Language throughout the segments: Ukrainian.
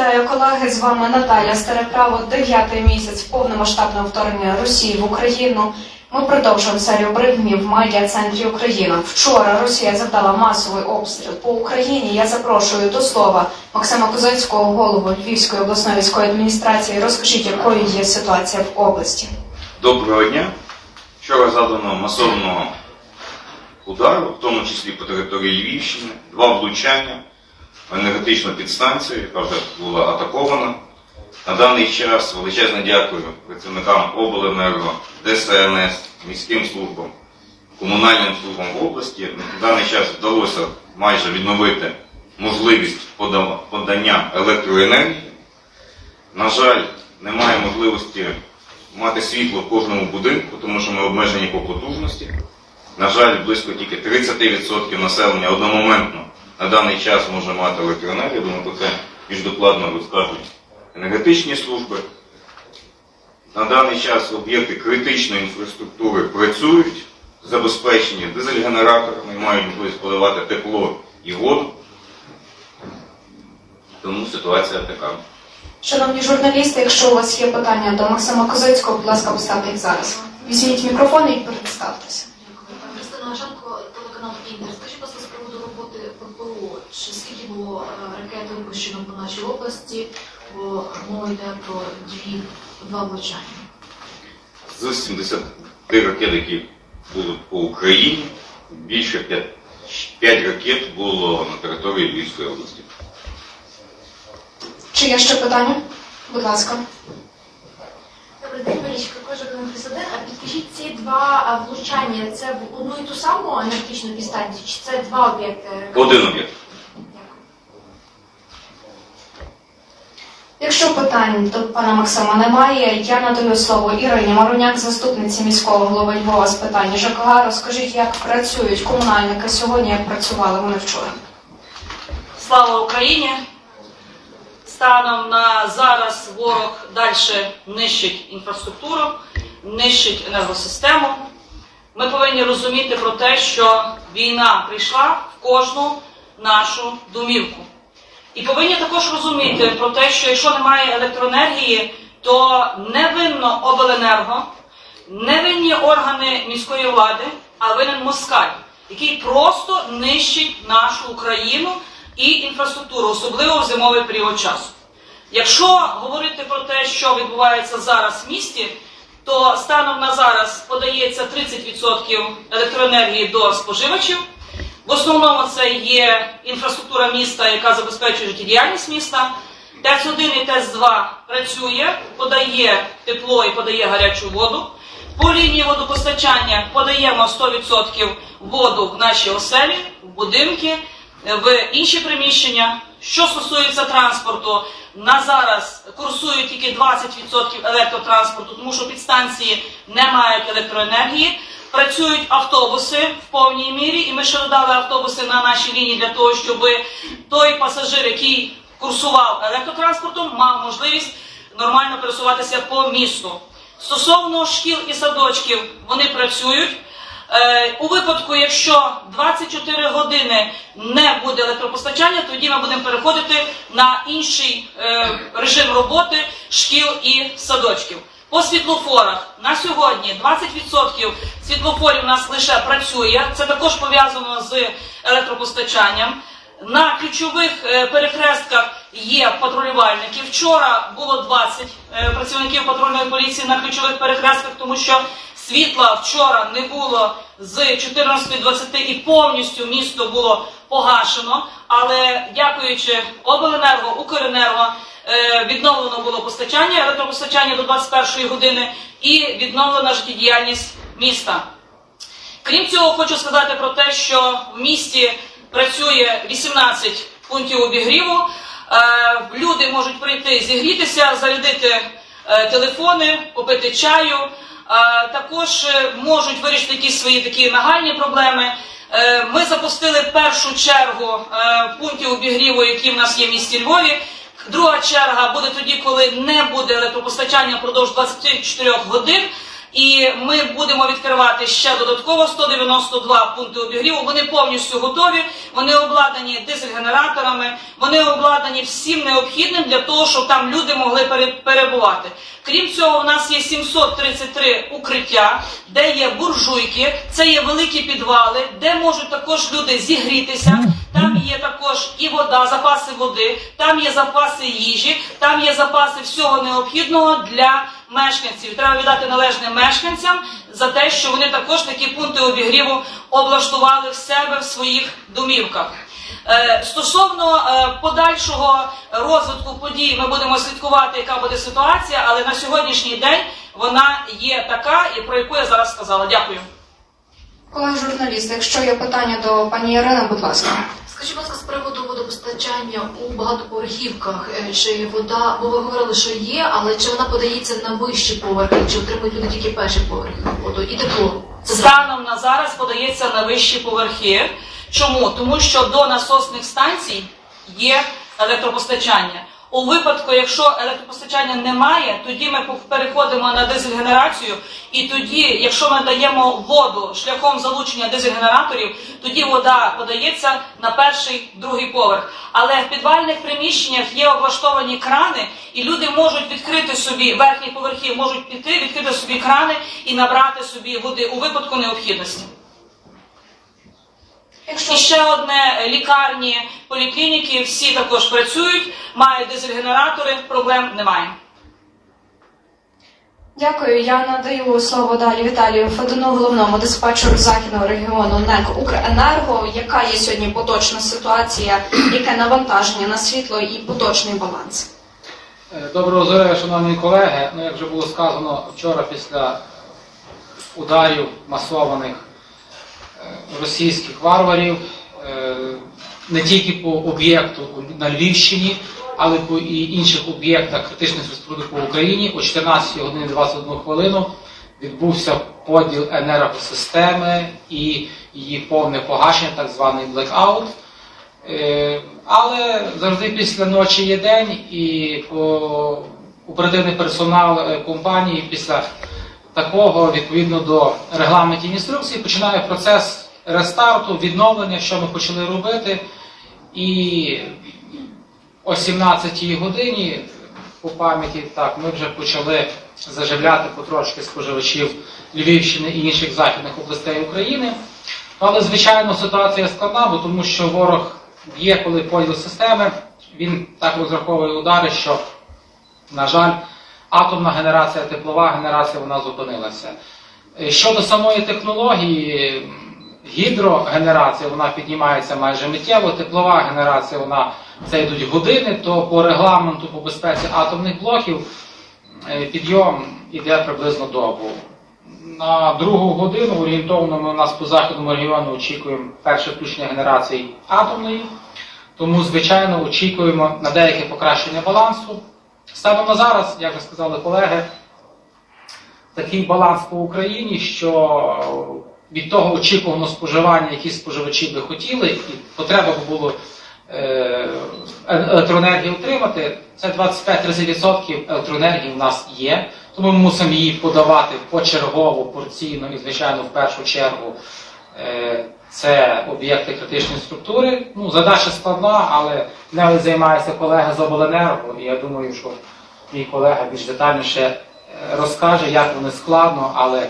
Вітаю колеги. З вами Наталя Стареправо. Дев'ятий місяць повномасштабного вторгнення Росії в Україну. Ми продовжуємо серію брифінгів в медіа-центрі Україна. Вчора Росія завдала масовий обстріл по Україні. Я запрошую до слова Максима Козацького, голову Львівської обласної військової адміністрації. Розкажіть, якою є ситуація в області. Доброго дня. Вчора задано масовного удару, в тому числі по території Львівщини, два влучання енергетичну підстанцію, яка вже була атакована. На даний час величезне дякую працівникам обленерго, ДСНС, міським службам, комунальним службам в області. На даний час вдалося майже відновити можливість подання електроенергії. На жаль, немає можливості мати світло в кожному будинку, тому що ми обмежені по потужності. На жаль, близько тільки 30% населення одномоментно на даний час може мати електроенергію. Думаю, про це більш докладно розкажуть енергетичні служби. На даний час об'єкти критичної інфраструктури працюють, забезпечені дизель-генераторами, мають можливість подавати тепло і воду. Тому ситуація така. Шановні журналісти, якщо у вас є питання до Максима Козацького, будь ласка, поставте їх зараз. Візьміть мікрофон і представтеся. Дякую. Христина Гашенко, телеканал Інтер. Скажіть, будь ласка, з приводу роботи ППО, чи скільки було випущено по нашій області, бо мова йде про дві два влучання. з 70 ракет, які були по Україні, більше 5, 5 ракет було на території Львівської області. Чи є ще питання? Будь ласка. Добрий день, Марічка, кожен президент. А підкажіть ці два влучання, це в одну і ту саму енергетичну підстанцію, чи це два об'єкти? Один об'єкт. Якщо питань до пана Максима немає, я надаю слово Ірині Маруняк, заступниці міського голови Львова з питань ЖКГ. Розкажіть, як працюють комунальники сьогодні, як працювали вони вчора. Слава Україні! Станом на зараз ворог далі нищить інфраструктуру, нищить енергосистему. Ми повинні розуміти про те, що війна прийшла в кожну нашу домівку. І повинні також розуміти про те, що якщо немає електроенергії, то не винно обленерго, не винні органи міської влади, а винен москаль, який просто нищить нашу Україну і інфраструктуру, особливо в зимовий період часу. Якщо говорити про те, що відбувається зараз в місті, то станом на зараз подається 30% електроенергії до споживачів. В основному це є інфраструктура міста, яка забезпечує життєдіяльність міста. ТЕЦ-1 і ТЕЦ-2 працює, подає тепло і подає гарячу воду. По лінії водопостачання подаємо 100% воду в наші оселі, в будинки, в інші приміщення. Що стосується транспорту, на зараз курсують тільки 20% електротранспорту, тому що підстанції не мають електроенергії. Працюють автобуси в повній мірі, і ми ще додали автобуси на наші лінії для того, щоб той пасажир, який курсував електротранспортом, мав можливість нормально пересуватися по місту. Стосовно шкіл і садочків, вони працюють. Е, У випадку, якщо 24 години не буде електропостачання, тоді ми будемо переходити на інший е, режим роботи шкіл і садочків. По світлофорах на сьогодні 20% світлофорів у нас лише працює. Це також пов'язано з електропостачанням. На ключових е, перехрестках є патрулювальники. Вчора було 20 е, працівників патрульної поліції на ключових перехрестках, тому що світла вчора не було з 14.20 і повністю місто було погашено. Але дякуючи обленерго, Укренерго, е, відновлено було постачання, електропостачання до 21 години і відновлена життєдіяльність міста. Крім цього, хочу сказати про те, що в місті працює 18 пунктів обігріву. Е, Люди можуть прийти зігрітися, зарядити е, телефони, попити чаю. Е, Також е, можуть вирішити якісь свої такі нагальні проблеми. Е, Ми запустили першу чергу пунктів обігріву, які в нас є в місті Львові. Друга черга буде тоді, коли не буде електропостачання впродовж 24 годин. І ми будемо відкривати ще додатково 192 пункти обігріву. Вони повністю готові, вони обладнані дизель-генераторами, вони обладнані всім необхідним для того, щоб там люди могли пере- перебувати. Крім цього, у нас є 733 укриття, де є буржуйки, це є великі підвали, де можуть також люди зігрітися. Там є також і вода, запаси води, там є запаси їжі, там є запаси всього необхідного для мешканців. Треба віддати належне мешканцям за те, що вони також такі пункти обігріву облаштували в себе в своїх домівках. Е, Стосовно е, подальшого розвитку подій, ми будемо слідкувати, яка буде ситуація, але на сьогоднішній день вона є така, і про яку я зараз сказала. Дякую. Колеги журналісти, якщо є питання до пані Ірини, будь ласка. Скажіть, будь ласка, з приводу водопостачання у багатоповерхівках, е, чи вода, бо ви говорили, що є, але чи вона подається на вищі поверхи, чи отримують люди тільки перші поверхи воду і тепло? Станом на зараз подається на вищі поверхи. Чому? Тому що до насосних станцій є електропостачання. У випадку, якщо електропостачання немає, тоді ми переходимо на дизель-генерацію, і тоді, якщо ми даємо воду шляхом залучення дизель-генераторів, тоді вода подається на перший, другий поверх. Але в підвальних приміщеннях є облаштовані крани, і люди можуть відкрити собі верхні поверхи, можуть піти, відкрити собі крани і набрати собі води у випадку необхідності. Якщо І ще одне лікарні, поліклініки, всі також працюють, мають дизель-генератори, проблем немає. Дякую. Я надаю слово далі Віталію Федону, головному диспетчеру західного регіону НЕК Укренерго. Яка є сьогодні поточна ситуація, яке навантаження на світло і поточний баланс? Е, Доброго здоров'я, шановні колеги. Ну, як вже було сказано вчора після ударів масованих е, російських варварів, е, не тільки по об'єкту на Львівщині, але по і інших об'єктах критичної інфраструктури по Україні о 14 годині 21 хвилину відбувся поділ енергосистеми і її повне погашення, так званий блекаут. Е, Але завжди після ночі є день, і о, оперативний персонал е, компанії після такого, відповідно до регламентів інструкцій, починає процес рестарту, відновлення, що ми почали робити. І о 17-й годині по пам'яті так ми вже почали заживляти потрошки споживачів Львівщини і інших західних областей України. Але, звичайно, ситуація складна, бо тому що ворог є, коли поділ системи, він так розраховує удари, що, на жаль, атомна генерація, теплова генерація вона зупинилася. Е, Щодо самої технології, гідрогенерація вона піднімається майже миттєво, теплова генерація вона це йдуть години, то по регламенту по безпеці атомних блоків е, підйом іде приблизно добу. На другу годину орієнтовно ми у нас по західному регіону очікуємо перше включення генерації атомної, тому, звичайно, очікуємо на деяке покращення балансу. Станом на зараз, як вже сказали колеги, такий баланс по Україні, що від того очікуваного споживання, які споживачі би хотіли, і потреба би було е, електроенергії отримати, це 25-30% електроенергії в нас є. Тому ми мусимо її подавати почергово, порційно і, звичайно, в першу чергу е, це об'єкти критичної структури. Ну, задача складна, але нею займається колега з обленерго, і я думаю, що мій колега більш детальніше е, розкаже, як вони складно, але,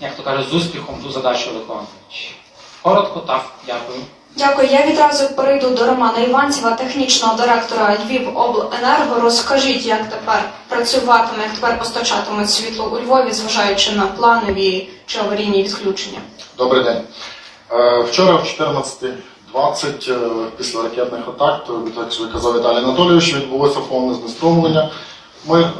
як то каже, з успіхом ту задачу виконують. Коротко, так, дякую. Дякую. Я відразу перейду до Романа Іванцева, технічного директора Львівобленерго. Розкажіть, як тепер працюватиме, як тепер постачатимуть світло у Львові, зважаючи на планові чи аварійні відключення. Добрий день. Е, Вчора в 14.20 е, після ракетних атак, то, як ви казав Віталій Анатолійович, відбулося повне знеструмлення. Ми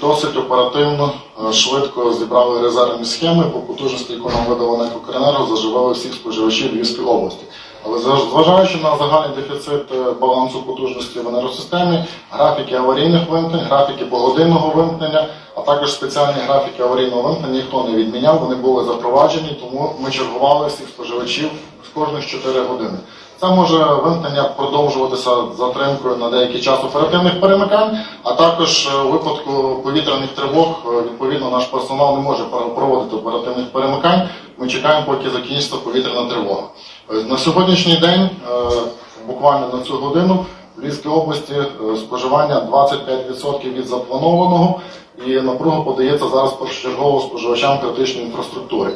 досить оперативно, е, швидко зібрали резервні схеми по потужності, яку нам видала НЕК заживили всіх споживачів Львівської області. Але зважаючи на загальний дефіцит е, балансу потужності в енергосистемі, графіки аварійних вимкнень, графіки погодинного вимкнення, а також спеціальні графіки аварійного вимкнення ніхто не відміняв, вони були запроваджені, тому ми чергували всіх споживачів з кожних 4 години. Це може вимкнення продовжуватися затримкою на деякий час оперативних перемикань, а також е, у випадку повітряних тривог, е, відповідно, наш персонал не може проводити оперативних перемикань. Ми чекаємо, поки закінчиться повітряна тривога. Е, На сьогоднішній день, е, буквально на цю годину, в Львівській області е, споживання 25% від запланованого, і напруга подається зараз першочергово споживачам критичної інфраструктури.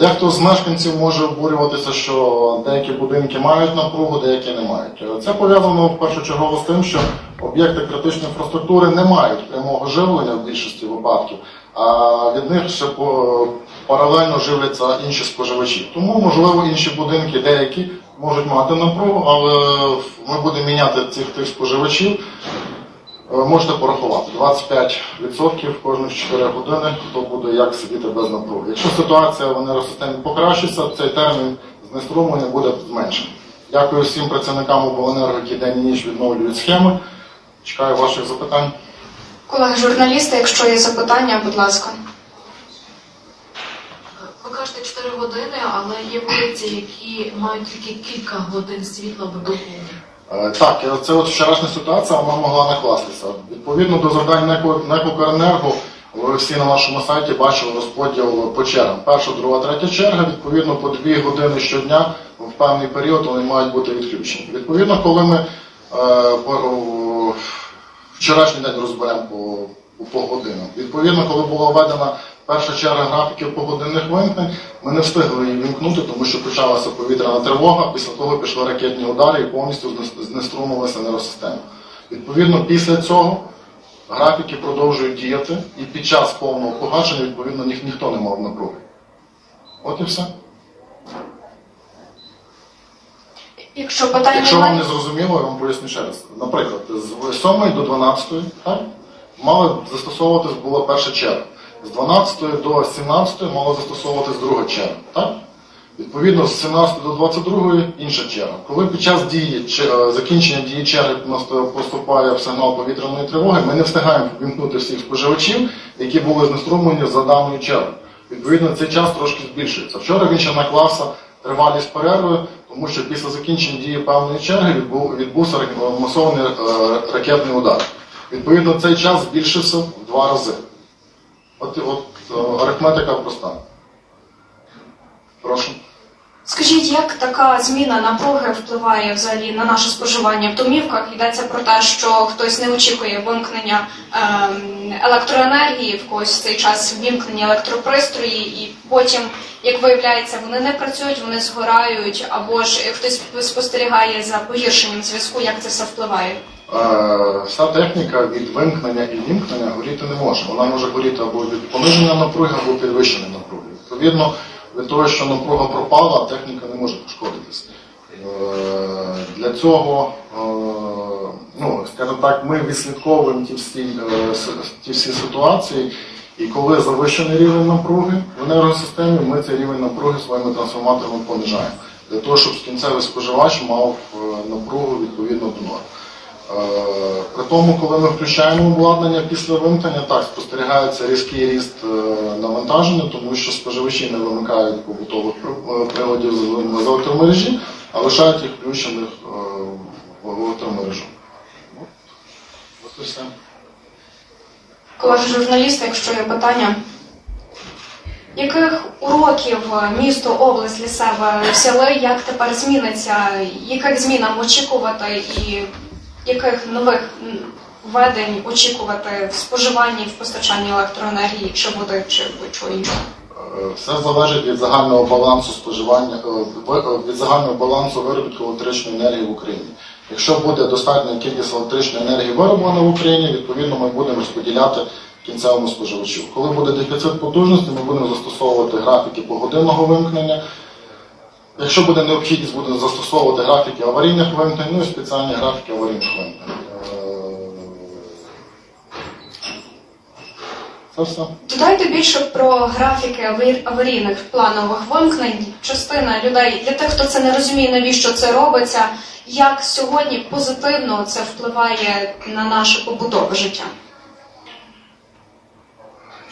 Дехто з мешканців може обурюватися, що деякі будинки мають напругу, деякі не мають. Це пов'язано першочергово з тим, що об'єкти критичної інфраструктури не мають прямого живлення в більшості випадків, а від них ще по- паралельно живляться інші споживачі. Тому, можливо, інші будинки деякі можуть мати напругу, але ми будемо міняти цих тих споживачів. Е, Можете порахувати 25% кожних 4 години, хто буде як сидіти без напруги. Якщо ситуація в енергосистемі покращиться, цей термін знеструмлення буде зменшений. Дякую всім працівникам обленерго, які день і ніч відновлюють схеми. Чекаю ваших запитань. Колеги журналісти, якщо є запитання, будь ласка. Ви кажете 4 години, але є вулиці, які мають тільки кілька годин світла в добу. Е, Так, е, це от вчорашня ситуація, вона могла накластися. Відповідно до завдань НЕКО- ви всі на нашому сайті бачили розподіл по чергам. Перша, друга, третя черга, відповідно, по дві години щодня в певний період вони мають бути відключені. Відповідно, коли ми е, вчорашній день розберемо по, по годинам. Відповідно, коли була введена перша черга графіків погодинних вимкнень, ми не встигли її вімкнути, тому що почалася повітряна тривога, після того пішли ракетні удари і повністю знеструмилася енергосистема. Відповідно, після цього графіки продовжують діяти, і під час повного погашення, відповідно, ніх, ніхто не мав напруги. От і все. Якщо питання Якщо вам не зрозуміло, я вам поясню ще раз. Наприклад, з 7 до 12 так, мала застосовуватись була перша черга. З 12 до 17 мала застосовуватись друга черга. Так? Відповідно, з 17 до 22 інша черга. Коли під час дії закінчення дії черги поступає в сигнал повітряної тривоги, ми не встигаємо вімкнути всіх споживачів, які були знеструмлені за даною чергою. Відповідно, цей час трошки збільшується. Вчора він ще наклався тривалість перерви, тому що після закінчення дії певної черги відбувся масований е, ракетний удар. Відповідно, цей час збільшився в два рази. От, от арифметика проста. Прошу. скажіть, як така зміна напруги впливає взагалі на наше споживання в домівках? Йдеться про те, що хтось не очікує вимкнення ем, електроенергії, в когось в цей час вімкнені електропристрої, і потім, як виявляється, вони не працюють, вони згорають, або ж хтось спостерігає за погіршенням зв'язку, як це все впливає? Е, Вся техніка від вимкнення і вімкнення горіти не може. Вона може горіти або від пониження напруги, або підвищення напруги. Відповідно, від того, що напруга пропала, техніка не може пошкодитися. Е, Для цього, е, ну, скажімо так, ми відслідковуємо ті всі, ті всі ситуації, і коли завищений рівень напруги в енергосистемі, ми цей рівень напруги своїми трансформаторами понижаємо. Для того, щоб кінцевий споживач мав напругу відповідно до норм. Е, При тому, коли ми включаємо обладнання після вимкнення, так спостерігається різкий ріст е, навантаження, тому що споживачі не вимикають побутових е, приладів з- електромережі, а лишають їх включених в електромережу. От і все. Колеги журналісти, якщо є питання. Яких уроків місто, область для взяли, як тепер зміниться, яких змін нам очікувати і яких нових введень очікувати в споживанні, в постачанні електроенергії, чи води, чи будь-чого іншого? Е, Все залежить від загального балансу споживання, е, е, від загального балансу виробітку електричної енергії в Україні. Якщо буде достатня кількість електричної енергії вироблена в Україні, відповідно ми будемо розподіляти кінцевому споживачу. Коли буде дефіцит потужності, ми будемо застосовувати графіки погодинного вимкнення. Якщо буде необхідність, будемо застосовувати графіки аварійних вимкнень, ну і спеціальні графіки аварійних вимкнень. Е. Додайте більше про графіки аварійних планових вимкнень. Частина людей для тих, хто це не розуміє, навіщо це робиться, як сьогодні позитивно це впливає на наше побутове життя.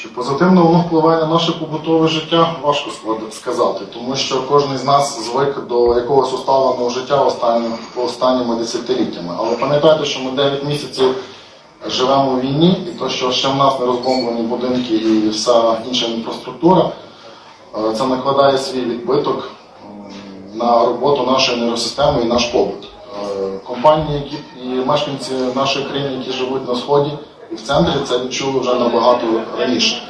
Чи позитивно воно впливає на наше побутове життя, важко сказати, тому що кожен з нас звик до якогось усталеного життя останнім, останніми десятиліттями. Але пам'ятайте, що ми 9 місяців живемо у війні, і то, що ще в нас не розбомблені будинки і вся інша інфраструктура, е, це накладає свій відбиток на роботу нашої нейросистеми і наш побут. Е, Компанії які, і мешканці нашої країни, які живуть на сході і в центрі, це відчули вже набагато раніше.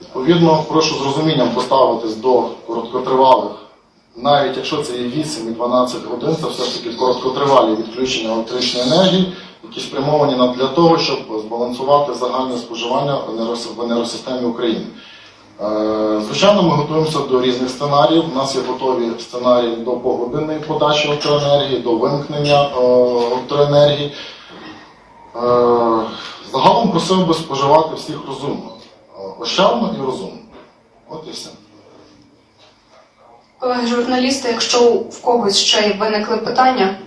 Відповідно, прошу з розумінням поставитись до короткотривалих, навіть якщо це є 8 і 12 годин, це все ж таки короткотривалі відключення електричної енергії, які спрямовані для того, щоб збалансувати загальне споживання в енергосистемі України. Е, Звичайно, ми готуємося до різних сценаріїв. У нас є готові сценарії до погодинної подачі електроенергії, до вимкнення е, електроенергії. Загалом просив би споживати всіх розумно, ощадно і розумно. От і все. Колеги журналісти, якщо у когось ще виникли питання.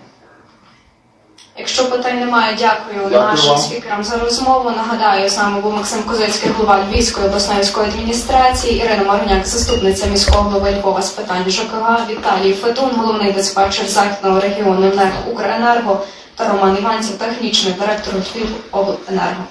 Якщо питань немає, дякую, Дякую нашим вам. спікерам за розмову. Нагадаю, з нами був Максим Козицький, голова Львівської обласної військової адміністрації, Ірина Марняк, заступниця міського голови Львова з питань ЖКГ, Віталій Федун, головний диспетчер західного регіону НЕК Укренерго та Роман Іванців, технічний директор Львів Обленерго.